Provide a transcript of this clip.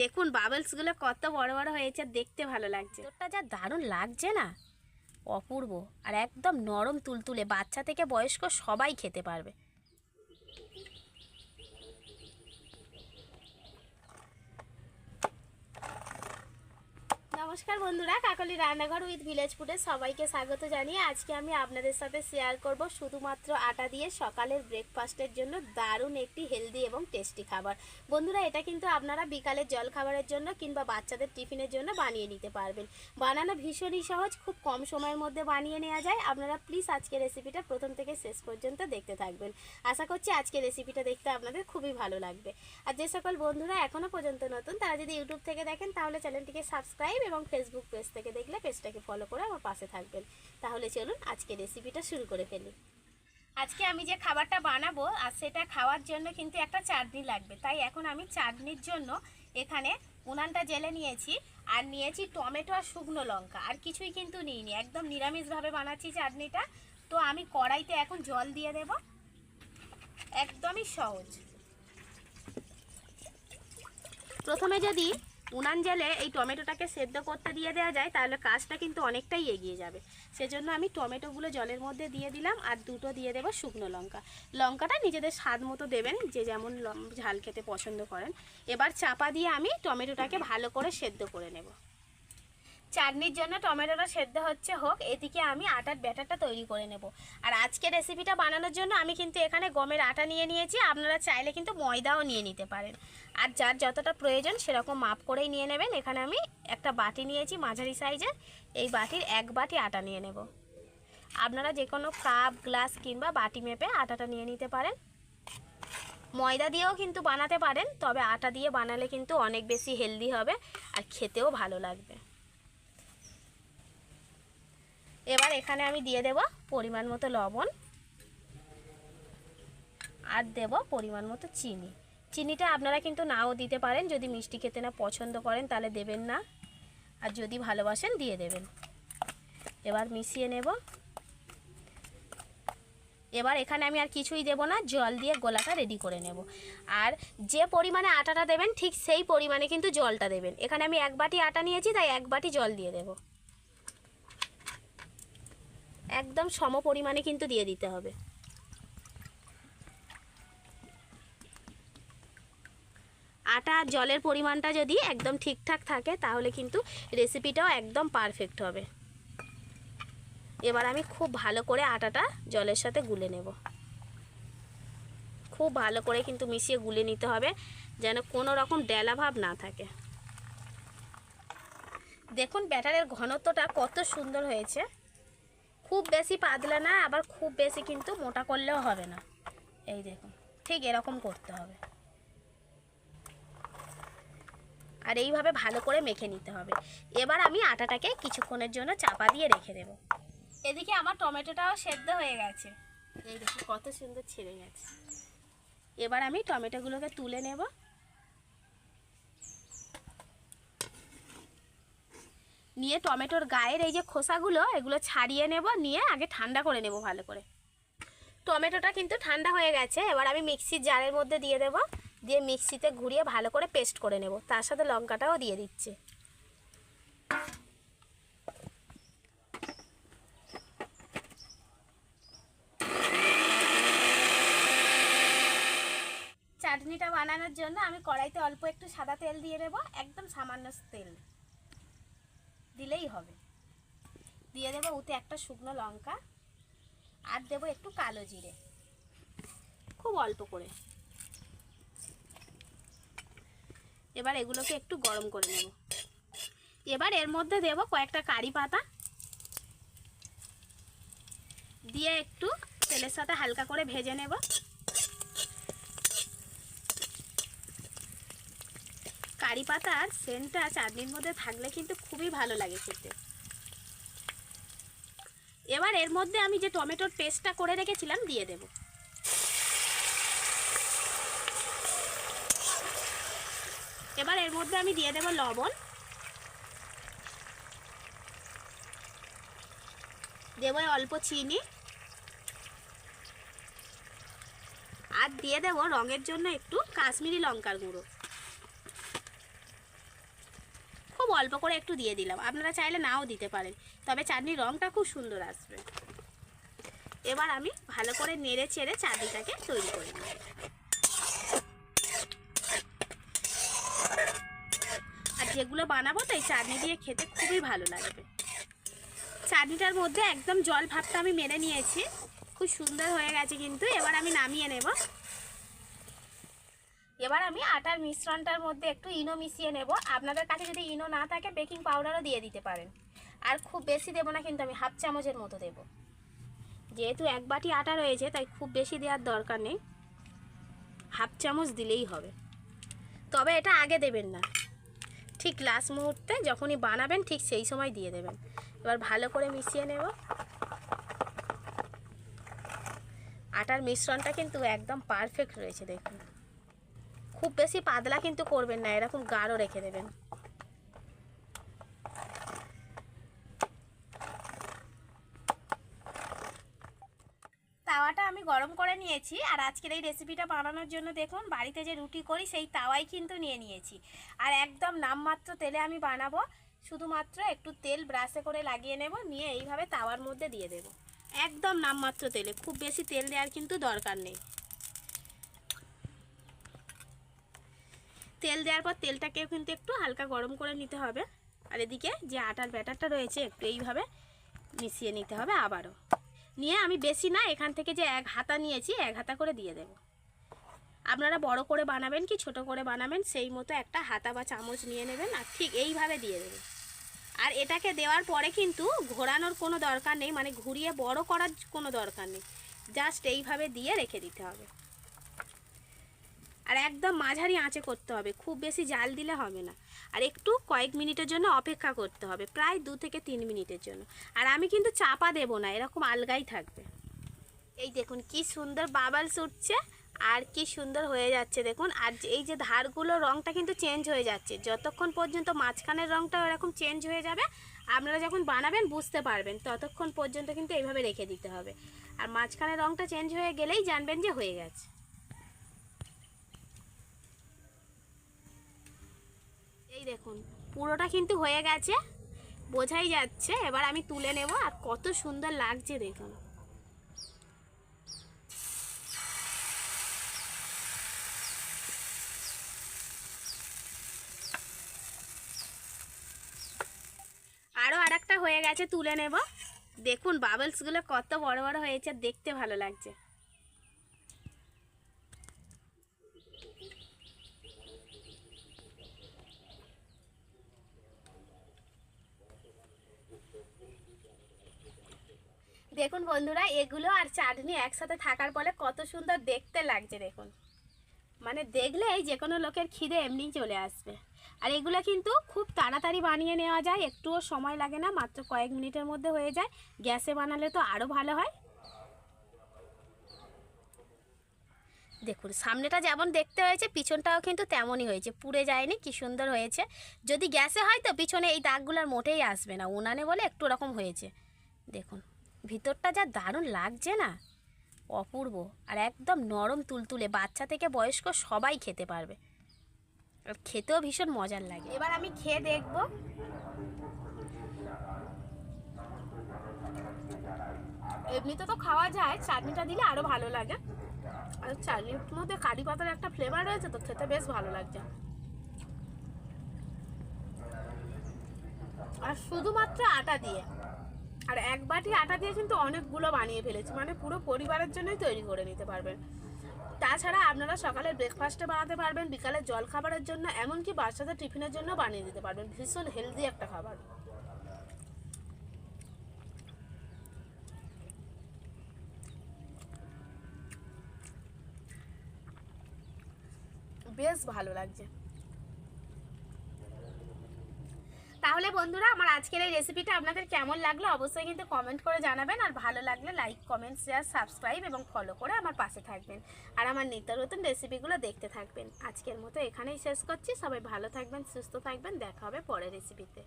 দেখুন বাবলসগুলো কত বড় বড় হয়েছে, দেখতে ভালো লাগছে। তোরটা যা দারুণ লাগছে না? অপূর্ব, আর একদম নরম তুলতুলে, বাচ্চা থেকে বয়স্ক সবাই খেতে পারবে। নমস্কার বন্ধুরা, কাকলি রান্নাঘর উইথ ভিলেজ ফুডে সবাইকে স্বাগত জানিয়ে আজকে আমি আপনাদের সাথে শেয়ার করব শুধুমাত্র আটা দিয়ে সকালের ব্রেকফাস্টের জন্য দারুণ একটি হেলদি এবং টেস্টি খাবার। বন্ধুরা, এটা কিন্তু আপনারা বিকালের জল খাবারের জন্য কিংবা বাচ্চাদের টিফিনের জন্য বানিয়ে নিতে পারবেন। বানানো ভীষণই সহজ, খুব কম সময়ের মধ্যে বানিয়ে নেওয়া যায়। আপনারা প্লিজ আজকে রেসিপিটা প্রথম থেকে শেষ পর্যন্ত দেখতে থাকবেন। আশা করছি আজকে রেসিপিটা দেখতে আপনাদের খুবই ভালো লাগবে। আর যে সকল বন্ধুরা এখনও পর্যন্ত নতুন, তারা যদি ইউটিউব থেকে দেখেন, তাহলে চ্যানেলটিকে সাবস্ক্রাইব এবং ফেসবুক পেজ থেকে দেখলে পেজটাকে ফলো করে আমার পাশে থাকবেন। তাহলে চলুন আজকে রেসিপিটা শুরু করে ফেলি। আজকে আমি যে খাবারটা বানাবো, আর সেটা খাওয়ার জন্য কিন্তু একটা চাটনি লাগবে। তাই এখন আমি চাটনির জন্য এখানে উনানটা জেলে নিয়েছি, আর নিয়েছি টমেটো আর শুকনো লঙ্কা। আর কিছুই কিন্তু নিইনি, একদম নিরামিষভাবে বানাচ্ছি চাটনিটা। তো আমি কড়াইতে এখন জল দিয়ে দেব। একদমই সহজ। প্রথমে যদি উনান জেলে এই টমেটোটাকে সেদ্ধ করতে দিয়ে দেওয়া যায়, তাহলে কাজটা কিন্তু অনেকটাই এগিয়ে যাবে। সেজন্য আমি টমেটোগুলো জলের মধ্যে দিয়ে দিলাম, আর দুটো দিয়ে দেবো শুকনো লঙ্কা। লঙ্কাটা নিজেদের স্বাদ মতো দেবেন, যে যেমন ঝাল খেতে পছন্দ করেন। এবার চাপা দিয়ে আমি টমেটোটাকে ভালো করে সেদ্ধ করে নেব। চাটনির জন্য টমেটোটা সেদ্ধ হচ্ছে হোক, এদিকে আমি আটার ব্যাটারটা তৈরি করে নেব। আর আজকে রেসিপিটা বানানোর জন্য আমি কিন্তু এখানে গমের আটা নিয়ে নিয়েছি, আপনারা চাইলে কিন্তু ময়দাও নিয়ে নিতে পারেন। আর যার যতটা প্রয়োজন সেরকম মাপ করেই নিয়ে নেবেন। এখানে আমি একটা বাটি নিয়েছি মাঝারি সাইজের, এই বাটির এক বাটি আটা নিয়ে নেব। আপনারা যে কোনো কাপ, গ্লাস কিংবা বাটি মেপে আটাটা নিয়ে নিতে পারেন। ময়দা দিয়েও কিন্তু বানাতে পারেন, তবে আটা দিয়ে বানালে কিন্তু অনেক বেশি হেলদি হবে আর খেতেও ভালো লাগবে। এবার এখানে আমি দিয়ে দেব পরিমাণ মতো লবণ আর দেব পরিমাণ মতো চিনি। চিনিটা আপনারা কিন্তু নাও দিতে পারেন, যদি মিষ্টি খেতে না পছন্দ করেন তাহলে দেবেন না। আর যদি ভালোবাসেন, দিয়ে দেবেন। এবার মিশিয়ে নেব। এবার এখানে আমি আর কিছুই দেব না, জল দিয়ে গোলাটা রেডি করে নেব। আর যে পরিমাণে আটাটা দেবেন, ঠিক সেই পরিমাণে কিন্তু জলটা দেবেন। এখানে আমি এক বাটি আটা নিয়েছি, তাই এক বাটি জল দিয়ে দেবো। একদম সম পরিমাণে কিন্তু দিয়ে দিতে হবে। আটা আর জলের পরিমাণটা যদি একদম ঠিকঠাক থাকে, তাহলে কিন্তু রেসিপিটাও একদম পারফেক্ট হবে। এবার আমি খুব ভালো করে আটাটা জলের সাথে গুলে নেব। খুব ভালো করে কিন্তু মিশিয়ে গুলে নিতে হবে, যেন কোনো রকম ডেলা ভাব না থাকে। দেখুন, ব্যাটারের ঘনত্বটা কত সুন্দর হয়েছে। খুব বেশি পাতলা না, আবার খুব বেশি কিন্তু মোটা করলেও হবে না। এই দেখুন, ঠিক এরকম করতে হবে। আর এইভাবে ভালো করে মেখে নিতে হবে। এবার আমি আটাটাকে কিছুক্ষণের জন্য চাপা দিয়ে রেখে দেব। এদিকে আমার টমেটোটাও সেদ্ধ হয়ে গেছে। এই দেখুন, কত সুন্দর ছেড়ে গেছে। এবার আমি টমেটোগুলোকে তুলে নেব। নিয়ে টমেটোর গায়ের এই যে খোসাগুলো, এগুলো ছাড়িয়ে নেব, নিয়ে আগে ঠান্ডা করে নেব ভালো করে। টমেটোটা কিন্তু ঠান্ডা হয়ে গেছে, এবার আমি মিক্সির জারের মধ্যে দিয়ে দেব। দিয়ে মিক্সিতে ঘুরিয়ে ভালো করে পেস্ট করে নেব। তার সাথে লঙ্কাটাও দিয়ে দিচ্ছি। চাটনিটা বানানোর জন্য আমি কড়াইতে অল্প একটু সাদা তেল দিয়ে দেবো, একদম সামান্য তেল। দিলেই হবে। দিয়ে দেবো উতে একটা শুকনো লঙ্কা আর দেবো একটু কালো জিরে। খুব অল্প করে। এবার এগুলোকে একটু গরম করে নেব। এবার এর মধ্যে দেব কয়েকটা কারি পাতা। দিয়ে একটু তেলের সাথে হালকা করে ভেজে নেব। কারি পাতার সেন্টটা চাটনির মধ্যে থাকলে কিন্তু খুবই ভালো লাগে খেতে। এবার এর মধ্যে আমি যে টমেটোর পেস্টটা করে রেখেছিলাম, দিয়ে দেব। এবার এর মধ্যে আমি দিয়ে দেব লবণ। দেব অল্প চিনি। আর দিয়ে দেব রঙের জন্য একটু কাশ্মীরি লঙ্কার গুঁড়ো। অল্প করে একটু দিয়ে দিলাম। আপনারা চাইলে নাও দিতে পারেন। তবে চাটনির রঙটা খুব সুন্দর আসবে। এবার আমি ভালো করে নেড়ে চেড়ে চাটনিটাকে তৈরি করে নিই আর যেগুলো বানাবো তাই চাটনি দিয়ে খেতে খুবই ভালো লাগবে। চাটনিটার মধ্যে একদম জল ভাবটা আমি মেরে নিয়েছি। খুব সুন্দর হয়ে গেছে কিন্তু। এবার আমি নামিয়ে নেব। এবার আমি আটার মিশ্রণটার মধ্যে একটু ইনো মিশিয়ে নেব। আপনাদের কাছে যদি ইনো না থাকে, বেকিং পাউডারও দিয়ে দিতে পারেন। আর খুব বেশি দেবো না, কিন্তু আমি হাফ চামচের মতো দেব। যেহেতু এক বাটি আটা রয়েছে, তাই খুব বেশি দেওয়ার দরকার নেই। হাফ চামচ দিলেই হবে। তবে এটা আগে দেবেন না। ঠিক লাস্ট মুহূর্তে যখনই বানাবেন, ঠিক সেই সময় দিয়ে দেবেন। এবার ভালো করে মিশিয়ে নেব। আটার মিশ্রণটা কিন্তু একদম পারফেক্ট রয়েছে, দেখুন। খুব বেশি পাতলা কিন্তু করবেন না, এরকম গাঢ় রেখে দেবেন। তাওয়াটা আমি গরম করে নিয়েছি, আর আজকের এই রেসিপিটা বানানোর জন্য দেখুন, বাড়িতে যে রুটি করি সেই তাওয়াই কিন্তু নিয়ে নিয়েছি। আর একদম নামমাত্র তেলে আমি বানাবো, শুধুমাত্র একটু তেল ব্রাশে করে লাগিয়ে নেব, নিয়ে এইভাবে তাওয়ার মধ্যে দিয়ে দেব। একদম নামমাত্র তেলে, খুব বেশি তেল দেওয়ার কিন্তু দরকার নেই। তেল দেওয়ার পর তেলটাকেও কিন্তু একটু হালকা গরম করে নিতে হবে। আর এদিকে যে আটার ব্যাটারটা রয়েছে, একটু এইভাবে মিশিয়ে নিতে হবে আবারও। নিয়ে আমি বেশি না, এখান থেকে যে এক হাতা নিয়েছি, এক হাতা করে দিয়ে দেব। আপনারা বড় করে বানাবেন কি ছোট করে বানাবেন, সেই মতো একটা হাতা বা চামচ নিয়ে নেবেন আর ঠিক এইভাবে দিয়ে দেবেন। আর এটাকে দেওয়ার পরে কিন্তু ঘোরানোর কোনো দরকার নেই মানে ঘুরিয়ে বড় করার কোনো দরকার নেই। জাস্ট এইভাবে দিয়ে রেখে দিতে হবে। আর একদম মাঝারি আঁচে করতে হবে, খুব বেশি জাল দিলে হবে না। আর একটু কয়েক মিনিটের জন্য অপেক্ষা করতে হবে, প্রায় দু থেকে তিন মিনিটের জন্য। আর আমি কিন্তু চাপা দেব না, এরকম আলগাই থাকবে। এই দেখুন কি সুন্দর বাবালস উঠছে আর কি সুন্দর হয়ে যাচ্ছে দেখুন। আর এই যে ধারগুলো রঙটা কিন্তু চেঞ্জ হয়ে যাচ্ছে। যতক্ষণ পর্যন্ত মাঝখানের রঙটা এরকম চেঞ্জ হয়ে যাবে, আপনারা যখন বানাবেন বুঝতে পারবেন, ততক্ষণ পর্যন্ত কিন্তু এইভাবে রেখে দিতে হবে। আর মাঝখানের রঙটা চেঞ্জ হয়ে গেলেই জানবেন যে হয়ে গেছে। এই দেখুন, পুরোটা কিন্তু হয়ে গেছে। বোঝাই যাচ্ছে, এবার আমি তুলে নেব আর কত সুন্দর লাগছে দেখুন। আরও আর একটা হয়ে গেছে, তুলে নেব। দেখুন বাবলসগুলো কত বড় বড় হয়েছে, দেখতে ভালো লাগছে। দেখুন বন্ধুরা, এগুলো আর চাটনি একসাথে থাকার ফলে কত সুন্দর দেখতে লাগছে, দেখুন। মানে দেখলেই যে কোনো লোকের খিদে এমনিই চলে আসবে। আর এগুলো কিন্তু খুব তাড়াতাড়ি বানিয়ে নেওয়া যায়, একটুও সময় লাগে না, মাত্র কয়েক মিনিটের মধ্যে হয়ে যায়। গ্যাসে বানালে তো আরও ভালো হয়। দেখুন, সামনেটা যেমন দেখতে হয়েছে, পিছনটাও কিন্তু তেমনই হয়েছে। পুড়ে যায়নি, কি সুন্দর হয়েছে। যদি গ্যাসে হয় তো পিছনে এই দাগগুলোর মোটেই আসবে না। উনানে বলে একটু রকম হয়েছে। দেখুন। ভিতরটা যা দারুণ লাগছে না? অপূর্ব আর একদম নরম তুলতুলে বাচ্চা থেকে বয়স্ক সবাই খেতে পারবে। আর খেতেও ভীষণ মজার লাগে। এবার আমি খেয়ে দেখব। এমনিতে তো খাওয়া যায়, চাটনিটা দিলে আরও ভালো লাগে। আর চাটনির মধ্যে কারি পাতার একটা ফ্লেভার রয়েছে তো, খেতে বেশ ভালো লাগছে। আর শুধুমাত্র আটা দিয়ে। আর এক বাটি আটা দিয়ে কিন্তু অনেকগুলো বানিয়ে ফেলেছি মানে পুরো পরিবারের জন্যই তৈরি করে নিতে পারবেন। তাছাড়া আপনারা সকালে ব্রেকফাস্টে বানাতে পারবেন, বিকালে জল খাবারের জন্য, এমনকি বাচ্চাদের টিফিনের জন্য বানিয়ে দিতে পারবেন। ভীষণ হেলদি একটা খাবার। বেশ ভালো লাগছে। তাহলে বন্ধুরা আমার আজকের এই রেসিপিটা আপনাদের কেমন লাগল অবশ্যই কিন্তু কমেন্ট করে জানাবেন আর ভালো লাগলে লাইক কমেন্ট শেয়ার সাবস্ক্রাইব এবং ফলো করে আমার পাশে থাকবেন আর আমার নিত্য নতুন রেসিপিগুলো দেখতে থাকবেন। আজকের মতো এখানেই শেষ করছি। সবাই ভালো থাকবেন, সুস্থ থাকবেন। দেখা হবে পরের রেসিপিতে